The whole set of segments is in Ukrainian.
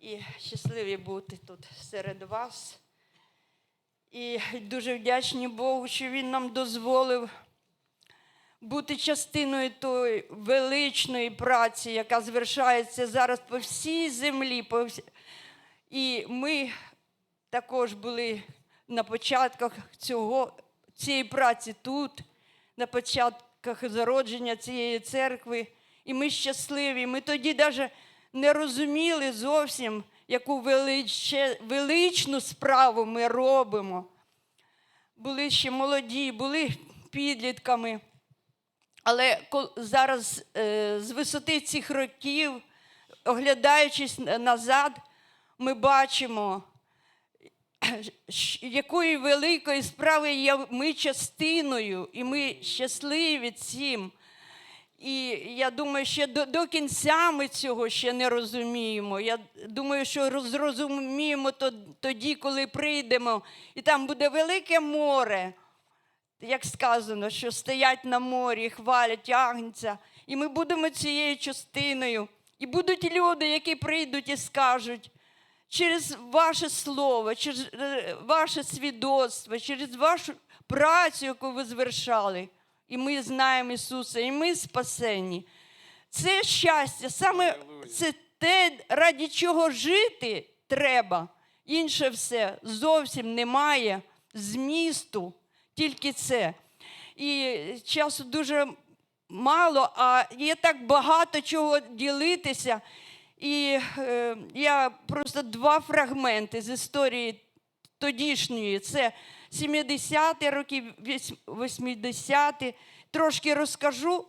і щасливі бути тут серед вас. І дуже вдячні Богу, що Він нам дозволив бути частиною тої величної праці, яка звершається зараз по всій землі. По всі... І ми також були на початках цього, цієї праці тут, на початках зародження цієї церкви. І ми щасливі. Ми тоді навіть не розуміли зовсім, яку величну справу ми робимо. Були ще молоді, були підлітками. Але зараз е, з висоти цих років, оглядаючись назад, ми бачимо, якої великої справи є ми частиною, і ми щасливі цим. І я думаю, що до, до кінця ми цього ще не розуміємо. Я думаю, що роз- зрозуміємо то, тоді, коли прийдемо, і там буде велике море як сказано, що стоять на морі, хвалять агнця, і ми будемо цією частиною. І будуть люди, які прийдуть і скажуть через ваше слово, через е, ваше свідоцтво, через вашу працю, яку ви звершали. І ми знаємо Ісуса, і ми спасені. Це щастя, саме це те, раді чого жити треба. Інше все зовсім немає змісту, тільки це. І часу дуже мало, а є так багато чого ділитися. І е, я просто два фрагменти з історії тодішньої. Це 70-ті роки, 80-ті. Трошки розкажу.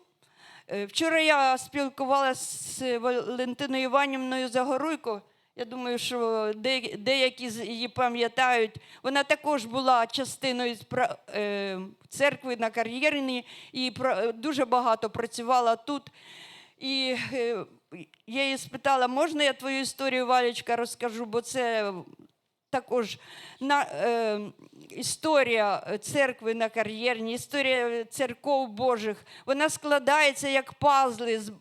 Е, Вчора я спілкувалася з Валентиною Іванівною Загоруйко. Я думаю, що деякі її пам'ятають. Вона також була частиною е, церкви на кар'єрні і дуже багато працювала тут. І е, я її спитала, можна я твою історію, Валечка, розкажу, бо це також на, е, історія церкви на кар'єрні, історія церков Божих. Вона складається як пазли з,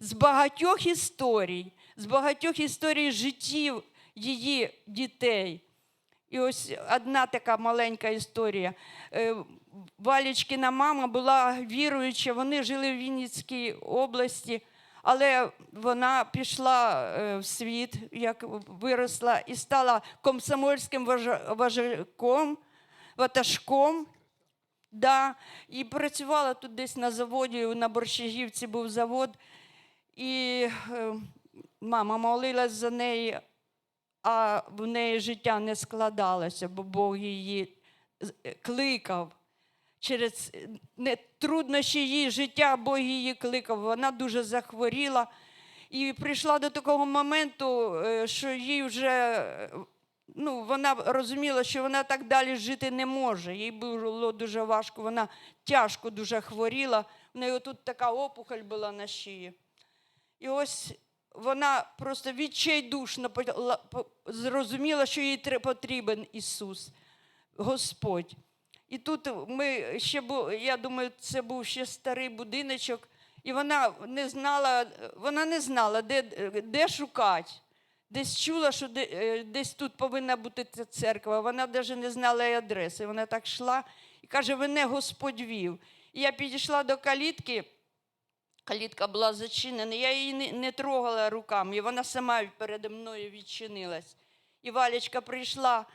з багатьох історій, з багатьох історій життів її дітей. І ось одна така маленька історія. Е, Валічкина мама була віруюча, вони жили в Вінницькій області, але вона пішла е, в світ, як виросла, і стала комсомольським важа- важаком, ватажком. Да, і працювала тут десь на заводі, на Борщагівці був завод. І е, мама молилась за неї, а в неї життя не складалося, бо Бог її е, кликав. Через не, труднощі її життя Бог її кликав. Вона дуже захворіла і прийшла до такого моменту, е, що їй вже е, ну, вона розуміла, що вона так далі жити не може. Їй було дуже важко, вона тяжко дуже хворіла. В неї тут така опухоль була на шиї. І ось вона просто відчайдушно зрозуміла, що їй потрібен Ісус, Господь. І тут ми ще бу, я думаю, це був ще старий будиночок, і вона не знала, вона не знала, де, де шукати. Десь чула, що де- е, десь тут повинна бути ця церква. Вона навіть не знала і адреси. Вона так йшла і каже: мене Господь вів. І я підійшла до калітки. Калітка була зачинена, я її не, не трогала руками, і вона сама передо мною відчинилась. І Валечка прийшла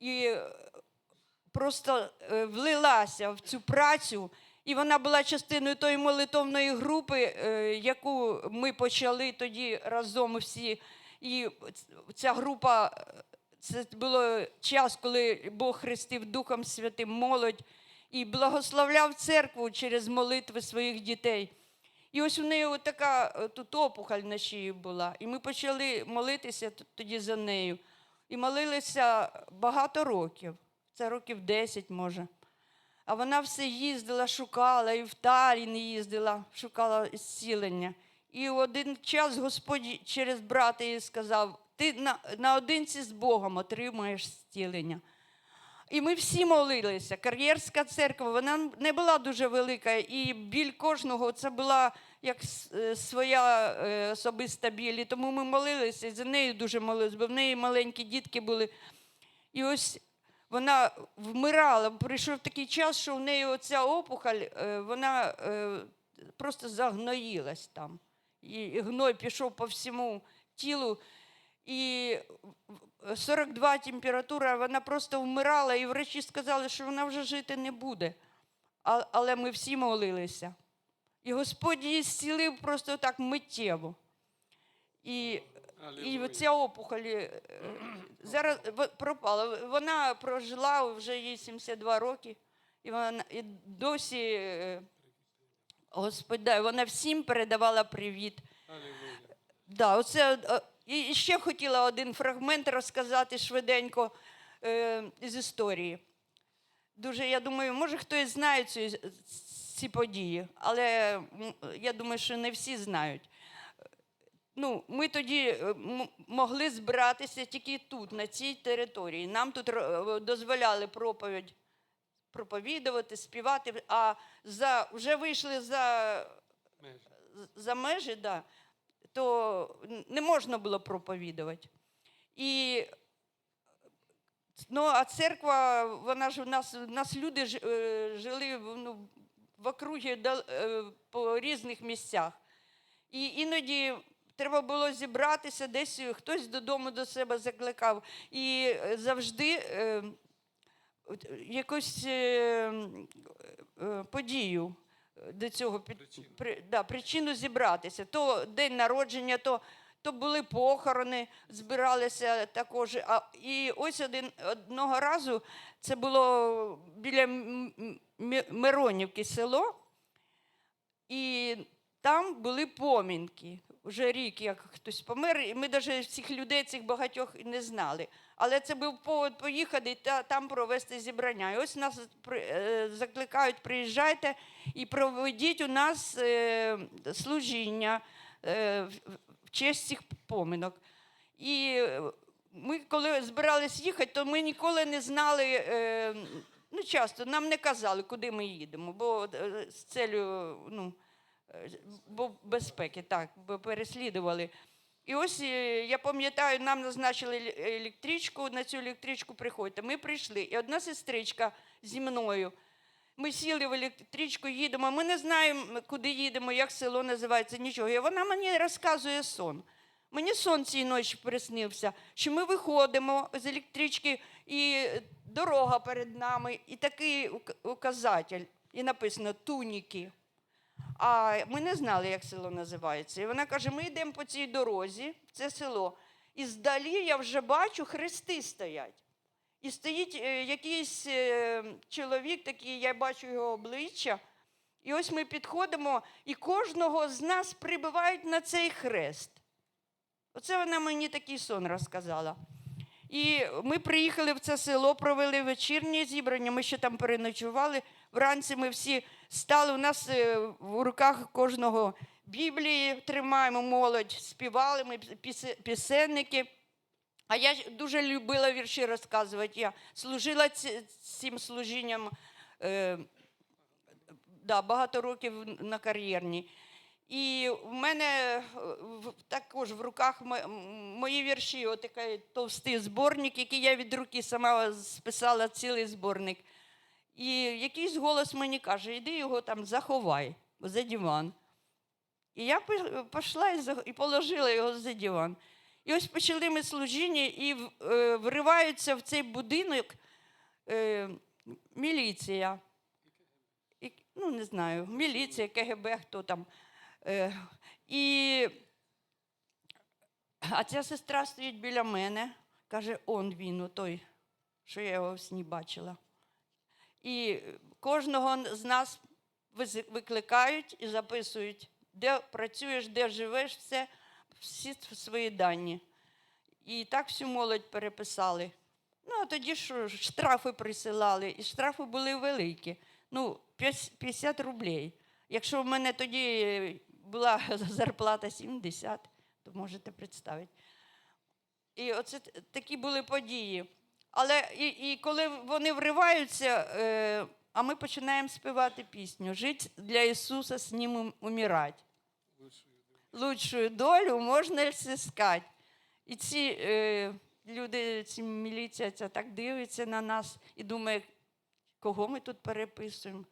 і просто е, влилася в цю працю. І вона була частиною тої молитовної групи, е, яку ми почали тоді разом всі. І ця група, це було час, коли Бог хрестив Духом Святим молодь і благословляв церкву через молитви своїх дітей. І ось у неї така е, тут опухоль на шиї була. І ми почали молитися тоді за нею. І молилися багато років, це років 10 може. А вона все їздила, шукала, і в Талін їздила, шукала зцілення. І в один час Господь через брата їй сказав: ти на, наодинці з Богом отримаєш зцілення. і ми всі молилися. Кар'єрська церква, вона не була дуже велика, і біль кожного це була як е, своя е, особиста біль. І тому ми молилися, і за нею дуже молилися, бо в неї маленькі дітки були. І ось вона вмирала. Прийшов такий час, що в неї оця опухоль, е, вона е, просто загноїлась там. І гной пішов по всьому тілу. І 42 температура, вона просто вмирала, і врачі сказали, що вона вже жити не буде. Але ми всі молилися. І Господь її зцілив просто так миттєво. І і ця опухоль е, зараз пропала. Вона прожила вже їй 72 роки, і вона і досі е, Господь, да, вона всім передавала привіт. Да, оце, е, і ще хотіла один фрагмент розказати швиденько е, з історії. Дуже, я думаю, може хтось знає цю, ці події, але я думаю, що не всі знають. Ну, ми тоді е, могли збиратися тільки тут, на цій території. Нам тут дозволяли проповідь проповідувати, співати, а за, вже вийшли за, за межі, да, то не можна було проповідувати. І, ну, а церква, вона ж у нас, у нас люди ж- е, жили ну, в округі е, по різних місцях. І іноді треба було зібратися, десь хтось додому до себе закликав. І е, завжди е, якусь е, е, подію до цього Причину. при, да, причину зібратися. То день народження, то, то були похорони, збиралися також. А, і ось один, одного разу це було біля Миронівки село. І там були помінки. Вже рік, як хтось помер, і ми навіть цих людей, цих багатьох не знали. Але це був повод поїхати та там провести зібрання. І ось нас е, закликають, приїжджайте і проведіть у нас е, служіння е, в- честь цих поминок. І ми, коли збирались їхати, то ми ніколи не знали, ну часто нам не казали, куди ми їдемо, бо з целью, ну, безпеки, так, бо переслідували. І ось е, я пам'ятаю, нам назначили електричку, на цю електричку приходьте. Ми прийшли, і одна сестричка зі мною. Ми сіли в електричку, їдемо. Ми не знаємо, куди їдемо, як село називається, нічого. І вона мені розказує сон. Мені сон цієї ночі приснився, що ми виходимо з електрички, і дорога перед нами, і такий указатель, і написано туніки. А ми не знали, як село називається. І вона каже: ми йдемо по цій дорозі, це село. І здалі я вже бачу, хрести стоять. І стоїть е, якийсь е, чоловік, такий, я бачу його обличчя. І ось ми підходимо, і кожного з нас прибивають на цей хрест. Оце вона мені такий сон розказала. І ми приїхали в це село, провели вечірнє зібрання, ми ще там переночували. Вранці ми всі стали. У нас е, в руках кожного Біблії тримаємо, молодь, співали ми пісенники. А я дуже любила вірші розказувати. Я служила цим служінням е, да, багато років на кар'єрній. І в мене е, також в руках мої вірші, отакий товстий зборник, який я від руки сама списала цілий зборник. І якийсь голос мені каже, іди його там заховай за диван. І я пішла і положила його за диван. І ось почали ми служіння, і е, вриваються в цей будинок е, міліція. І, ну, не знаю, міліція, КГБ, хто там. Е, і, а ця сестра стоїть біля мене, каже, он він, той, що я його в сні бачила. І кожного з нас викликають і записують, де працюєш, де живеш, все, всі свої дані. І так всю молодь переписали. Ну, а тоді ж, штрафи присилали, і штрафи були великі. Ну, 50 рублей. Якщо в мене тоді була зарплата 70, то можете представити. І оце такі були події. Але і, і коли вони вриваються, е, а ми починаємо співати пісню Жить для Ісуса з Ним умирать. Лучшую долю можна сискати. І ці е, люди, ці міліція ця так дивиться на нас і думає, кого ми тут переписуємо.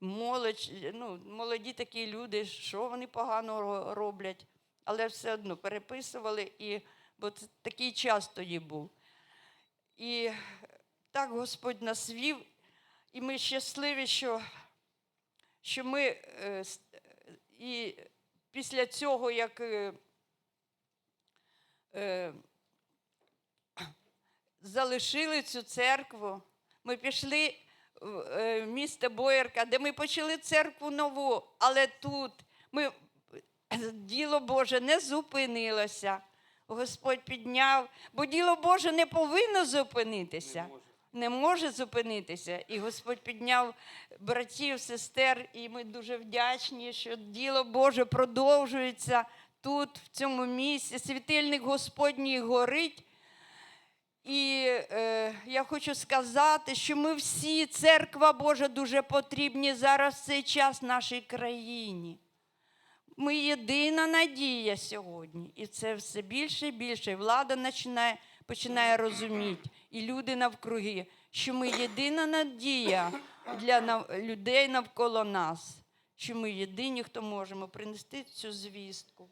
Молодь, ну, молоді такі люди, що вони погано роблять. Але все одно переписували, і, бо це такий час тоді був. І так Господь нас вів, і ми щасливі, що, що ми е, і після цього, як е, е, залишили цю церкву, ми пішли в місто Боярка, де ми почали церкву нову, але тут ми, діло Боже не зупинилося. Господь підняв, бо діло Боже не повинно зупинитися. Не може зупинитися. І Господь підняв братів, сестер, і ми дуже вдячні, що діло Боже продовжується тут, в цьому місці. Світильник Господній горить. І е, я хочу сказати, що ми всі, церква Божа, дуже потрібні зараз в цей час нашій країні. Ми єдина надія сьогодні. І це все більше і більше. І влада починає, починає розуміти, і люди навкруги, що ми єдина надія для людей навколо нас, що ми єдині, хто можемо принести цю звістку.